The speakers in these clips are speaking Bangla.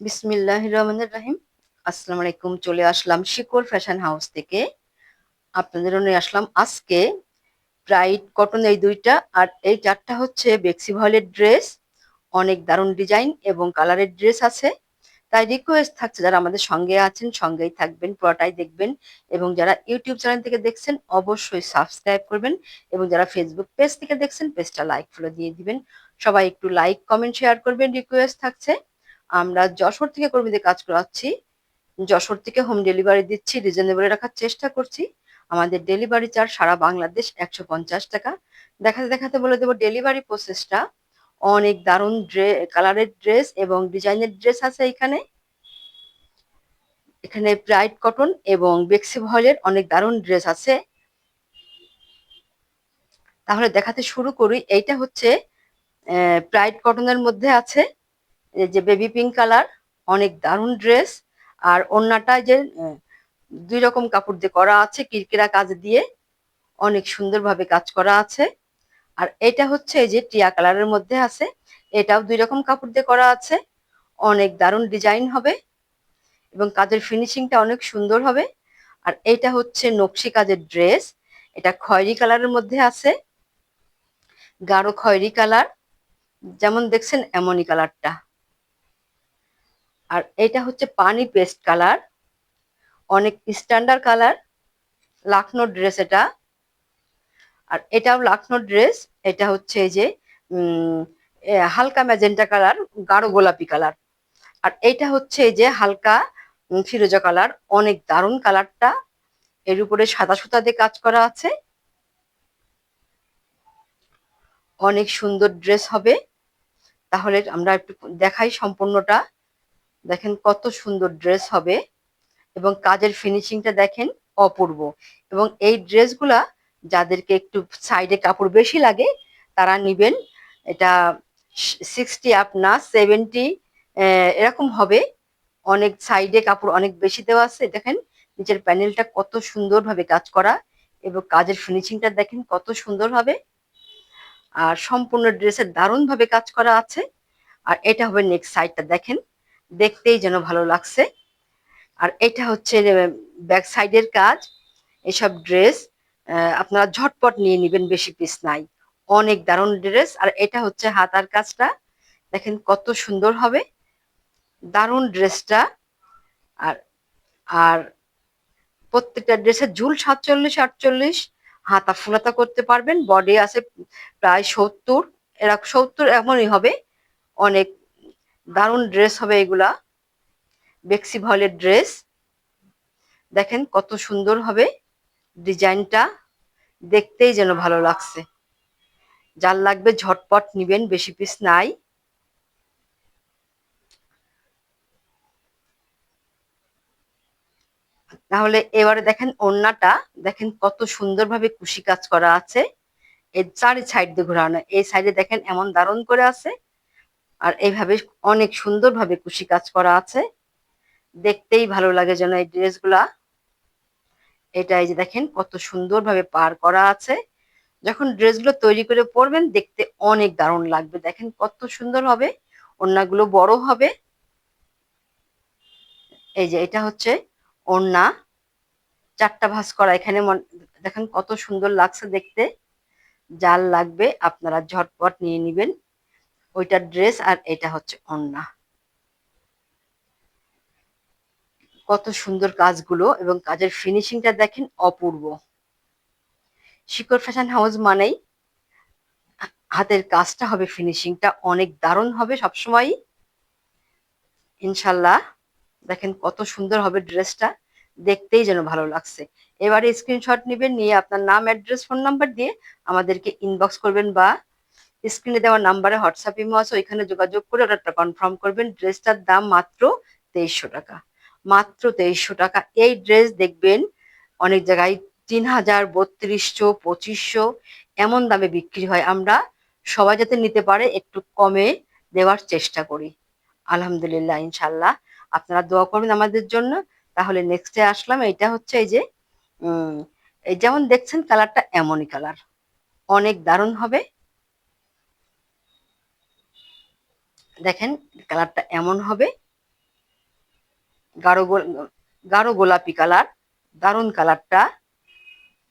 বিসমিল্লাহ রহমানুর রাহিম। আসসালামু আলাইকুম, চলে আসলাম শিকর ফ্যাশন হাউস থেকে। আপনাদের নিয়ে আসলাম আজকে ব্রাইট কটন এই দুইটা, আর এই চারটা হচ্ছে বেক্সি ভয়েলের ড্রেস অনেক দারুণ ডিজাইন এবং কালারের ড্রেস আছে। তাই রিকোয়েস্ট থাকছে যারা আমাদের সঙ্গে আছেন, সঙ্গেই থাকবেন, পুরোটাই দেখবেন। এবং যারা ইউটিউব চ্যানেল থেকে দেখছেন, অবশ্যই সাবস্ক্রাইব করবেন। এবং যারা ফেসবুক পেজ থেকে দেখছেন পেজটা লাইক ফলো দিয়ে দিবেন। সবাই একটু লাইক কমেন্ট শেয়ার করবেন রিকোয়েস্ট থাকছে। আমরা যশোর থেকে কর্মীদের কাজ করাচ্ছি। যশোর থেকে হোম ডেলিভারি দিচ্ছি রিজনেবলে রাখার চেষ্টা করছি। আমাদের ডেলিভারি চার্জ সারা বাংলাদেশ একশো পঞ্চাশ টাকা। দেখাতে দেখাতে বলে দেবো ডেলিভারি প্রসেসটা অনেক দারুণ ড্রে কালারের ড্রেস এবং ডিজাইনের ড্রেস আছে এখানে। এখানে ব্রাইট কটন এবং বেক্সি ভয়েলের অনেক দারুণ ড্রেস আছে। তাহলে দেখাতে শুরু করি। এইটা হচ্ছে ব্রাইট কটনের মধ্যে আছে। যে বেবি পিঙ্ক কালার অনেক দারুণ ড্রেস আর অন্যটা যে দুই রকম কাপড় দিয়ে করা আছে, কিরকিরা কাজ দিয়ে, অনেক সুন্দরভাবে কাজ করা আছে। আর এটা হচ্ছে এই যে টিয়া কালারের মধ্যে আছে, এটাও দুই রকম কাপড় দিয়ে করা আছে, অনেক দারুণ ডিজাইন হবে, এবং কাজের ফিনিশিংটা অনেক সুন্দর হবে। আর এটা হচ্ছে নকশি কাজের ড্রেস এটা খয়েরি কালারের মধ্যে আছে, গাঢ় খয়েরি কালার, যেমন দেখছেন এমনই কালারটা। আর এটা হচ্ছে পানি পেস্ট কালার অনেক স্ট্যান্ডার্ড কালার লাখনো ড্রেস এটা। আর এটাও লাখনো ড্রেস এটা হচ্ছে এই যে হালকা ম্যাজেন্টা কালার গাঢ় গোলাপি কালার আর এটা হচ্ছে এই যে হালকা ফিরোজা কালার অনেক দারুণ কালারটা এর উপরে সাদা সুতা দিয়ে কাজ করা আছে। অনেক সুন্দর ড্রেস হবে। তাহলে আমরা একটু দেখাই সম্পূর্ণটা। দেখেন কত সুন্দর ড্রেস হবে এবং কাজের ফিনিশিংটা দেখেন অপূর্ব এবং এই ড্রেসগুলা যাদেরকে একটু সাইডে কাপড় বেশি লাগে, তারা নিবেন। এটা সিক্সটি আপ না সেভেন্টি এরকম হবে। অনেক সাইডে কাপড় অনেক বেশি দেওয়া আছে, দেখেন। নিচের প্যানেলটা কত সুন্দরভাবে কাজ করা এবং কাজের ফিনিশিংটা দেখেন কত সুন্দর হবে। আর সম্পূর্ণ ড্রেসের দারুণভাবে কাজ করা আছে। আর এটা হবে নেক্সট সাইডটা দেখেন। দেখতেই যেন ভালো লাগছে। আর এটা হচ্ছে ব্যাক সাইডের কাজ, এসব ড্রেস আপনারা ঝটপট নিয়ে নেবেন বেশি পিস নাই। অনেক দারুণ ড্রেস। আর এটা হচ্ছে হাতার কাজটা। দেখেন কত সুন্দর হবে। দারুণ ড্রেসটা। আর আর প্রত্যেকটা ড্রেসের ঝুল সাতচল্লিশ, আটচল্লিশ, হাতা ফুলাতা করতে পারবেন। বডি আছে প্রায় সত্তর। এরা সত্তর এমনই হবে। অনেক দারুণ ড্রেস হবে এগুলা। বেক্সি ভলের ড্রেস দেখেন কত সুন্দর হবে ডিজাইনটা। দেখতেই যেন ভালো লাগছে। যার লাগবে ঝটপট নিবেন, বেশি পিস নাই। তাহলে এবারে দেখেন ওন্নাটা দেখেন কত সুন্দরভাবে কুশি কাজ করা আছে। এর চারি সাইড দিয়ে ঘোরানো। এই সাইডে দেখেন এমন দারুণ করে আছে। আর এইভাবে অনেক সুন্দরভাবে কুশি কাজ করা আছে। দেখতেই ভালো লাগে যেন এই ড্রেসগুলা। এটা এই যে দেখেন, কত সুন্দরভাবে পার করা আছে। যখন ড্রেসগুলো তৈরি করে পরবেন, দেখতে অনেক দারুণ লাগবে। দেখেন কত সুন্দর হবে, ওড়নাগুলো বড় হবে। এই যে এটা হচ্ছে ওড়না। চারটা ভাঁজ করা এখানে দেখেন কত সুন্দর লাগছে দেখতে। জাল লাগবে, আপনারা ঝটপট নিয়ে নিবেন। ওইটা ড্রেস আর এটা হচ্ছে ওড়না। কত সুন্দর কাজগুলো এবং কাজের ফিনিশিংটা দেখেন অপূর্ব। শিকর ফ্যাশন হাউস মানেই হাতের কাজটা হবে ফিনিশিংটা অনেক দারুণ হবে সবসময় ইনশাল্লাহ দেখেন কত সুন্দর হবে ড্রেসটা, দেখতেই যেন ভালো লাগছে। এবারে স্ক্রিনশট নেবেন, নিয়ে আপনার নাম অ্যাড্রেস ফোন নাম্বার দিয়ে আমাদেরকে ইনবক্স করবেন বা স্ক্রিনে দেওয়া নাম্বারে হোয়াটসঅ্যাপ ইমো আছে, ওইখানে যোগাযোগ করে অর্ডারটা কনফার্ম করবেন। ড্রেসটার দাম মাত্র তেইশশো টাকা। মাত্র তেইশশো টাকা। এই ড্রেস দেখবেন অনেক জায়গায় তিন হাজার, বত্রিশশো, পঁচিশশো এমন দামে বিক্রি হয়। আমরা সবাই যাতে নিতে পারে, একটু কমে দেওয়ার চেষ্টা করি। আলহামদুলিল্লাহ ইনশাল্লাহ আপনারা দোয়া করবেন আমাদের জন্য। তাহলে নেক্সটে আসলাম। এটা হচ্ছে এই যে যেমন দেখছেন কালারটা এমনই কালার অনেক দারুণ হবে। দেখেন, কালারটা এমন হবে। গাঢ় গাঢ় গোলাপি কালার, দারুণ কালারটা।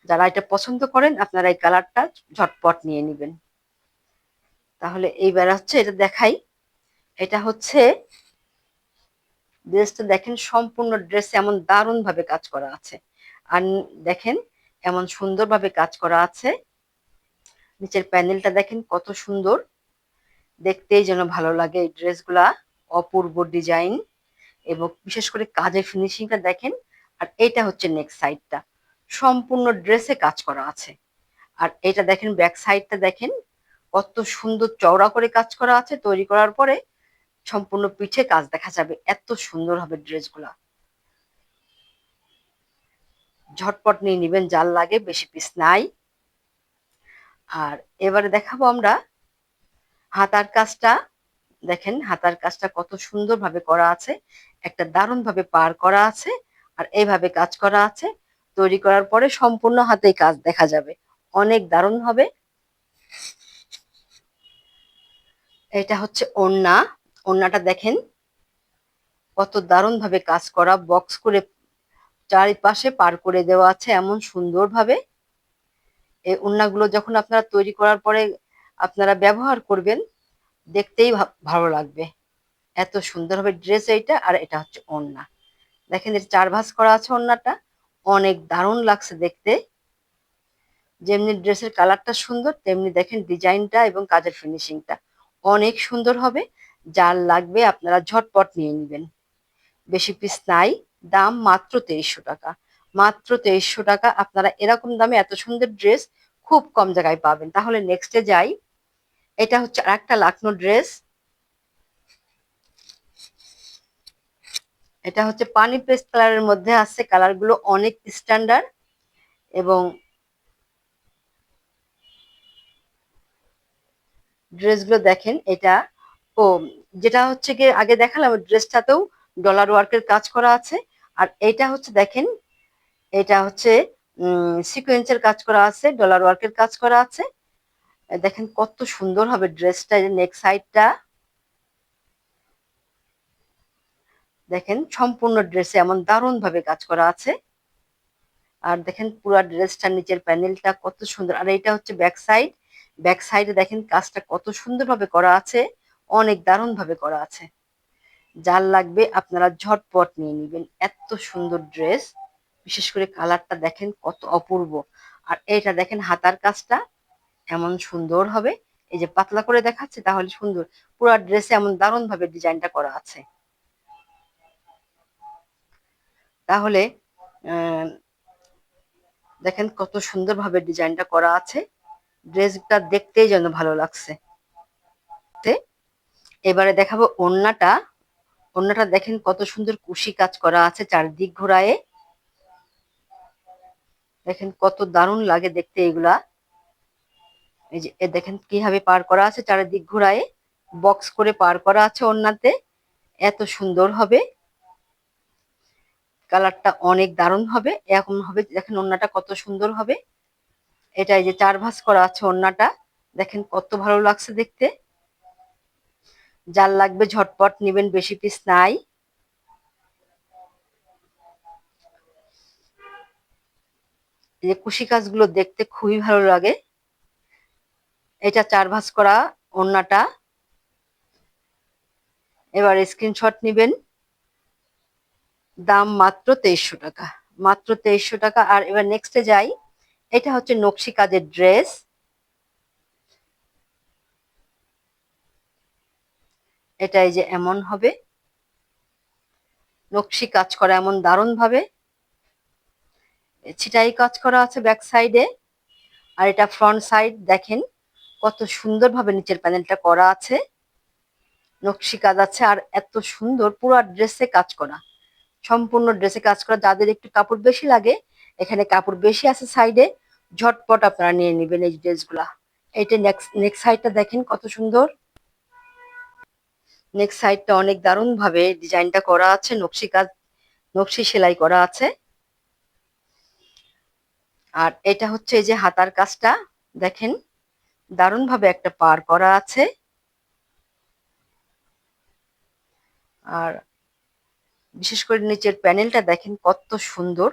যারা এটা পছন্দ করেন, আপনারা এই কালারটা ঝটপট নিয়ে নেবেন। তাহলে এইবার হচ্ছে এটা দেখাই। এটা হচ্ছে ড্রেসটা দেখেন, সম্পূর্ণ ড্রেস এমন দারুণ ভাবে কাজ করা আছে। আর দেখেন, এমন সুন্দরভাবে কাজ করা আছে। নিচের প্যানেলটা দেখেন কত সুন্দর। দেখতেই যেন ভালো লাগে এই ড্রেসগুলা, অপূর্ব ডিজাইন এবং বিশেষ করে কাজের ফিনিশিংটা দেখেন, আর এটা হচ্ছে নেক্সট সাইডটা সম্পূর্ণ ড্রেসে কাজ করা আছে। আর এটা দেখেন ব্যাক সাইডটা দেখেন, কত সুন্দর চওড়া করে কাজ করা আছে তৈরি করার পরে সম্পূর্ণ পিঠে কাজ দেখা যাবে, এত সুন্দর হবে ড্রেসগুলা। ঝটপট নিয়ে নিবেন জাল লাগে বেশি পিস নাই। আর এবারে দেখাবো আমরা হাতার কাজটা, দেখেন হাতার কাজটা কত সুন্দরভাবে করা আছে, একটা দারুণ ভাবে পার করা আছে আর এইভাবে কাজ করা আছে। তৈরি করার পরে সম্পূর্ণ হাতেই কাজ দেখা যাবে। অনেক দারুণ হবে। এটা হচ্ছে ওড়না। ওড়নাটা দেখেন কত দারুণ ভাবে কাজ করা, বক্স করে চারিপাশে পার করে দেওয়া আছে এমন সুন্দরভাবে। এই ওড়নাগুলো যখন আপনারা তৈরি করার পরে আপনারা ব্যবহার করবেন, দেখতেই ভালো লাগবে। এত সুন্দর হবে ড্রেস এইটা, আর এটা হচ্ছে ওড়না। দেখেন এর চার ভাঁজ করা আছে ওড়নাটা, অনেক দারুণ লাগছে দেখতে। যেমনি ড্রেসের কালারটা সুন্দর, তেমনি দেখেন ডিজাইনটা এবং কাজের ফিনিশিংটা। অনেক সুন্দর হবে, যার লাগবে আপনারা ঝটপট নিয়ে নেবেন। বেশি পিস নাই, দাম মাত্র তেইশশো টাকা। মাত্র তেইশশো টাকা, আপনারা এরকম দামে এত সুন্দর ড্রেস খুব কম জায়গায় পাবেন। তাহলে নেক্সটে যাই এটা হচ্ছে আর একটা লাকনো ড্রেস। এটা হচ্ছে পানি পেস্ট কালারের মধ্যে আছে, কালারগুলো অনেক স্ট্যান্ডার্ড এবং ড্রেসগুলো দেখেন, এটা ও যেটা হচ্ছে গিয়ে আগে দেখালাম, ড্রেসটাতেও ডলার ওয়ার্কের কাজ করা আছে। আর এটা হচ্ছে দেখেন, এটা হচ্ছে সিকোয়েন্সের কাজ করা আছে ডলার ওয়ার্কের কাজ করা আছে। দেখেন কত সুন্দর হবে ড্রেসটা নেক সাইডটা দেখেন সম্পূর্ণ ড্রেসে এমন দারুণ ভাবে কাজ করা আছে। আর দেখেন পুরো ড্রেসটার নিচের প্যানেলটা কত সুন্দর। আর এটা হচ্ছে ব্যাক সাইড ব্যাক সাইডে দেখেন কাজটা কত সুন্দরভাবে করা আছে, অনেক দারুণ ভাবে করা আছে। যার লাগবে আপনারা ঝটপট নিয়ে নেবেন। এত সুন্দর ড্রেস বিশেষ করে কালারটা দেখেন কত অপূর্ব। আর এটা দেখেন হাতার কাজটা। এমন সুন্দর হবে। এই যে পাতলা করে দেখাচ্ছে তাহলে সুন্দর। পুরো ড্রেসে এমন দারুণ ভাবে ডিজাইনটা করা আছে। তাহলে দেখেন কত সুন্দরভাবে ডিজাইনটা করা আছে। ড্রেসটা দেখতেই যেন ভালো লাগছে। এবারে দেখাবো ওড়নাটা। ওড়নাটা দেখেন কত সুন্দর কুশি কাজ করা আছে চারদিক ঘোরায়ে। দেখেন কত দারুণ লাগে দেখতে এগুলা। এই যে, এ দেখেন কীভাবে পার করা আছে, চারিদিক ঘোরায়ে বক্স করে পার করা আছে ওড়নাতে। এত সুন্দর হবে। কালারটা অনেক দারুণ হবে। এরকম হবে, দেখেন ওড়নাটা কত সুন্দর হবে। এটা এই যে চার ভাঁজ করা আছে ওড়নাটা। দেখেন কত ভালো লাগছে দেখতে। যার লাগবে ঝটপট নেবেন, বেশি পিস নাই। এই যে কুশি কাজগুলো দেখতে খুবই ভালো লাগে। এটা চার ভাঁজ করা ওড়নাটা। এবার স্ক্রিনশট নিবেন। দাম মাত্র তেইশশো টাকা। মাত্র তেইশশো টাকা। আর এবার নেক্সটে যাই। এটা হচ্ছে নকশি কাজের ড্রেস এটা এই যে এমন হবে। নকশি কাজ করা এমন দারুণ ভাবে ছিটাই কাজ করা আছে ব্যাক সাইডে আর এটা ফ্রন্ট সাইড দেখেন। কত সুন্দরভাবে নিচের প্যানেলটা করা আছে। নকশি কাজ আছে আর এত সুন্দর পুরো ড্রেসে কাজ করা। সম্পূর্ণ ড্রেসে কাজ করা। যাদের একটু কাপড় বেশি লাগে, এখানে কাপড় বেশি আছে সাইডে ঝটপট আপনারা নিয়ে নেবেন এই ড্রেসগুলা। এইটা নেক্সট নেক্সট সাইডটা দেখেন কত সুন্দর। নেক্সট সাইডটা অনেক দারুণ ভাবে ডিজাইনটা করা আছে, নকশি কাজ, নকশি সেলাই করা আছে। আর এটা হচ্ছে এই যে হাতার কাজটা, দেখেন। দারুণ ভাবে একটা পার করা আছে। আর বিশেষ করে নিচের প্যানেলটা দেখেন কত সুন্দর।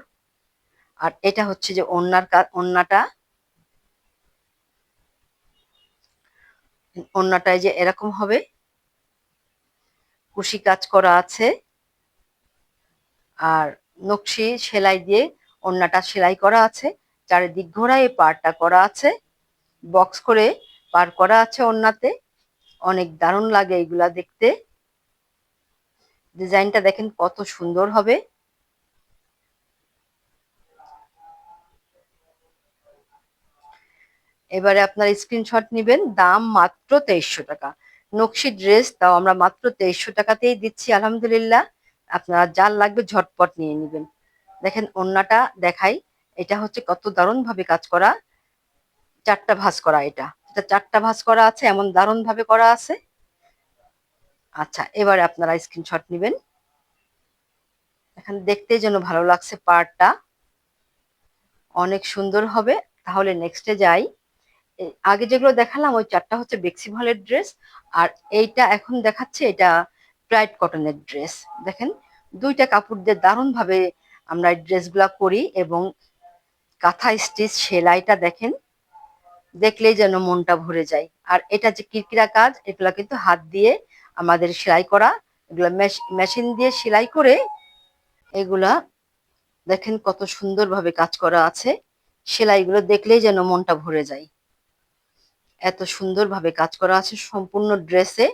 আর এটা হচ্ছে যে ওন্নার ওন্নাটা ওন্নাটায় যে এরকম হবে। কুশি কাজ করা আছে। আর নকশি সেলাই দিয়ে ওন্নাটা সেলাই করা আছে। চারিদিক ঘোড়ায় পাড়টা করা আছে। বক্স করে পার করা আছে ওন্নাতে অনেক দারুণ লাগে এগুলা দেখতে। ডিজাইনটা দেখেন কত সুন্দর হবে। এবারে আপনার স্ক্রিনশট নেবেন, দাম মাত্র তেইশশো টাকা। নকশি ড্রেস তাও আমরা মাত্র তেইশশো টাকাতেই দিচ্ছি, আলহামদুলিল্লাহ। আপনারা যার লাগবে ঝটপট নিয়ে নেবেন। দেখেন অন্যটা দেখাই, এটা হচ্ছে কত দারুণ ভাবে কাজ করা। চারটা ভাঁজ করা এটা। এটা চারটা ভাঁজ করা আছে, এমন দারুণ ভাবে করা আছে। আচ্ছা এবারে আপনারা স্ক্রিনশট নেবেন। এখানে দেখতে যেন ভালো লাগছে পার্টটা অনেক সুন্দর হবে। তাহলে নেক্সটে যাই। আগে যেগুলো দেখালাম, ওই চারটা হচ্ছে বেক্সি ভলের ড্রেস আর এইটা এখন দেখাচ্ছে এটা ব্রাইট কটনের ড্রেস দেখেন, দুইটা কাপড় দিয়ে দারুণ ভাবে আমরা ড্রেসগুলা করি এবং কাঁথা স্টিচ সেলাইটা দেখেন। দেখলেই যেন মনটা ভরে যায়। আর এটা যে কিরকিরা কাজ, এগুলা কিন্তু হাত দিয়ে আমাদের সেলাই করা, এগুলা মেশিন দিয়ে সেলাই করে এগুলা দেখেন কত সুন্দরভাবে কাজ করা আছে। সেলাইগুলো দেখলেই যেন মনটা ভরে যায়। এত সুন্দরভাবে কাজ করা আছে সম্পূর্ণ ড্রেসে।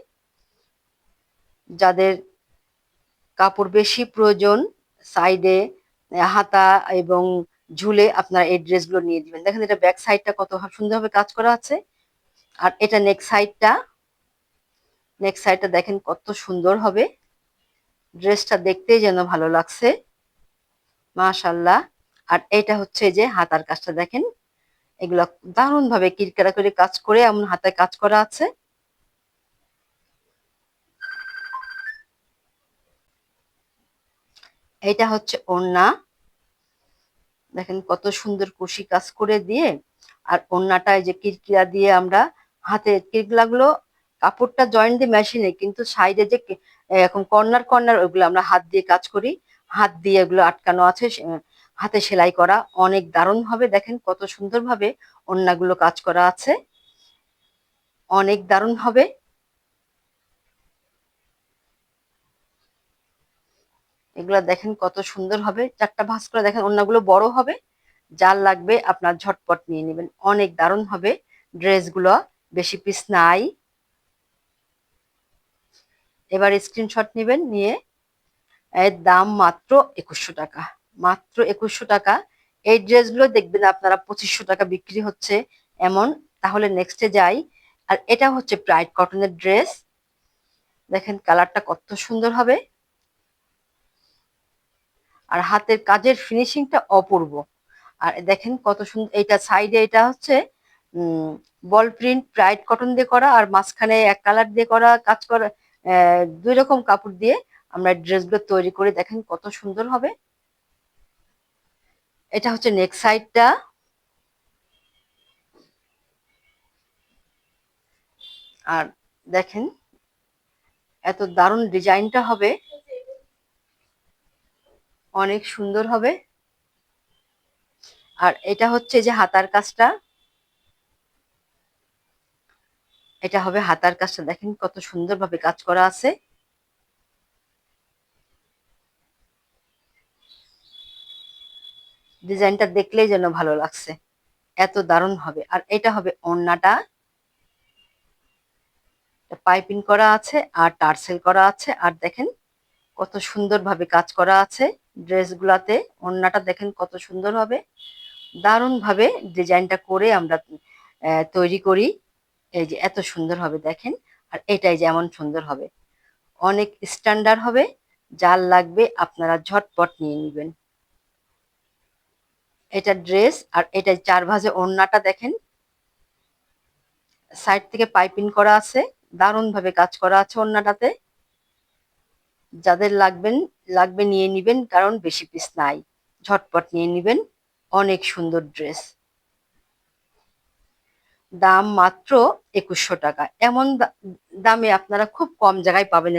যাদের কাপড় বেশি প্রয়োজন, সাইডে হাতা এবং ঝুলে আপনারা এই ড্রেসগুলো নিয়ে দিবেন। দেখেন এটা ব্যাক সাইডটা কত সুন্দরভাবে কাজ করা আছে। আর এটা নেক সাইডটা নেক সাইডটা দেখেন কত সুন্দর হবে। ড্রেসটা দেখতেই যেন ভালো লাগছে। মাশাল্লাহ আর এটা হচ্ছে যে হাতার কাজটা দেখেন। এগুলো দারুণ ভাবে কিরকেরা করে কাজ করে, এমন হাতে কাজ করা আছে। এটা হচ্ছে ওড়না। দেখেন কত সুন্দর কুশি কাজ করে দিয়ে আর ওড়নাটায় যে কিরকিরা দিয়ে আমরা হাতে কিরকিরা গুলো কাপড়টা জয়েন্ট দিয়ে মেশিনে কিন্তু সাইডে যে এখন কর্নার কর্নার ওগুলো আমরা হাত দিয়ে কাজ করি। হাত দিয়ে এগুলো আটকানো আছে হাতে সেলাই করা অনেক দারুণ হবে দেখেন কত সুন্দরভাবে ওড়নাগুলো কাজ করা আছে। অনেক দারুণ হবে এগুলা দেখেন কত সুন্দর হবে। চারটা ভাঁজ করে দেখেন অন্যগুলো বড় হবে। যার লাগবে আপনার ঝটপট নিয়ে নেবেন। অনেক দারুণ হবে। ড্রেসগুলো বেশি পিস নাই। এবার স্ক্রিনশট নেবেন নিয়ে। এর দাম মাত্র একুশশো টাকা। মাত্র একুশশো টাকা। এই ড্রেসগুলো দেখবেন আপনারা পঁচিশশো টাকা বিক্রি হচ্ছে এমন। তাহলে নেক্সটে যাই। আর এটা হচ্ছে ব্রাইট কটনের ড্রেস দেখেন কালারটা কত সুন্দর হবে। আর হাতের কাজের ফিনিশিংটা অপূর্ব। আর দেখেন কত সুন্দর এটা সাইডে এটা হচ্ছে বল প্রিন্ট ব্রাইট কটন দিয়ে করা আর মাঝখানে এক কালার দিয়ে করা, কাজ করা দুই রকম কাপড় দিয়ে আমরা ড্রেসগুলো তৈরি করে দেখেন কত সুন্দর হবে। এটা হচ্ছে নেক সাইডটা আর দেখেন, এত দারুণ ডিজাইনটা হবে। অনেক সুন্দর হবে। আর এটা হচ্ছে যে হাতার কাজটা। এটা হবে হাতার কাজটা। দেখেন কত সুন্দরভাবে কাজ করা আছে। ডিজাইনটা দেখলেই যেন ভালো লাগছে। এত দারুণ হবে। আর এটা হবে ওড়নাটা। পাইপিং করা আছে আর টার্সেল করা আছে। আর দেখেন কত সুন্দরভাবে কাজ করা আছে। ড্রেসগুলাতে ওড়নাটা দেখেন কত সুন্দর হবে। দারুণভাবে ডিজাইনটা করে আমরা তৈরি করি। এই যে এত সুন্দর হবে দেখেন, আর এটাই যেমন সুন্দর হবে। অনেক স্ট্যান্ডার্ড হবে, যার লাগবে আপনারা ঝটপট নিয়ে নেবেন। এটা ড্রেস আর এটা চার ভাজে ওড়নাটা দেখেন। সাইড থেকে পাইপিং করা আছে দারুণ ভাবে কাজ করা আছে ওড়নাটাতে। যাদের লাগবেন, লাগবে নিয়ে নিবেন, কারণ বেশি পিস নাই। ঝটপট নিয়ে নিবেন, অনেক সুন্দর ড্রেস দাম মাত্র একুশশো টাকা। এমন দামে আপনারা খুব কম জায়গায় পাবেন